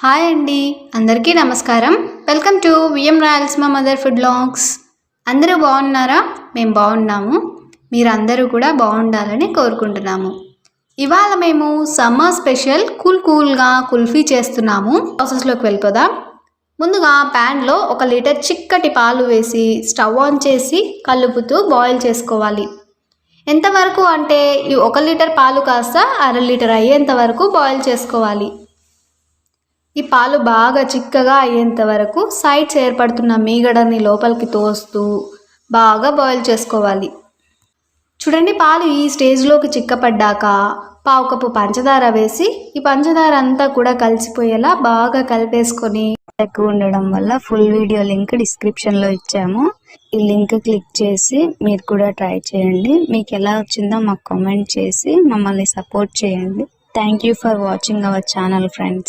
Hi అండి. అందరికీ నమస్కారం. వెల్కమ్ టు విఎం రాయల్స్ మా మదర్ ఫుడ్ లాగ్స్. అందరూ బాగున్నారా? మేము బాగున్నాము. మీరందరూ కూడా బాగుండాలని కోరుకుంటున్నాము. ఇవాళ మేము సమ్మర్ స్పెషల్ కూల్ కూల్గా కుల్ఫీ చేస్తున్నాము. ప్రాసెస్లోకి వెళ్ళిపోదాం? ముందుగా ప్యాన్లో ఒక లీటర్ చిక్కటి పాలు వేసి స్టవ్ ఆన్ చేసి కలుపుతూ బాయిల్ చేసుకోవాలి. ఎంతవరకు అంటే ఈ ఒక లీటర్ పాలు కాస్త అర లీటర్ అయ్యేంత వరకు బాయిల్ చేసుకోవాలి. ఈ పాలు బాగా చిక్కగా అయ్యేంత వరకు సైడ్స్ ఏర్పడుతున్న మీగడని లోపలికి తోస్తూ బాగా బాయిల్ చేసుకోవాలి. చూడండి పాలు ఈ స్టేజ్లోకి చిక్కపడ్డాక పావు కప్పు పంచదార వేసి ఈ పంచదార అంతా కూడా కలిసిపోయేలా బాగా కలిపేసుకొని ఎక్కువ ఉండడం వల్ల ఫుల్ వీడియో లింక్ డిస్క్రిప్షన్లో ఇచ్చాము. ఈ లింక్ క్లిక్ చేసి మీరు కూడా ట్రై చేయండి. మీకు ఎలా వచ్చిందో మాకు కామెంట్ చేసి మమ్మల్ని సపోర్ట్ చేయండి. Thank you for watching our channel friends.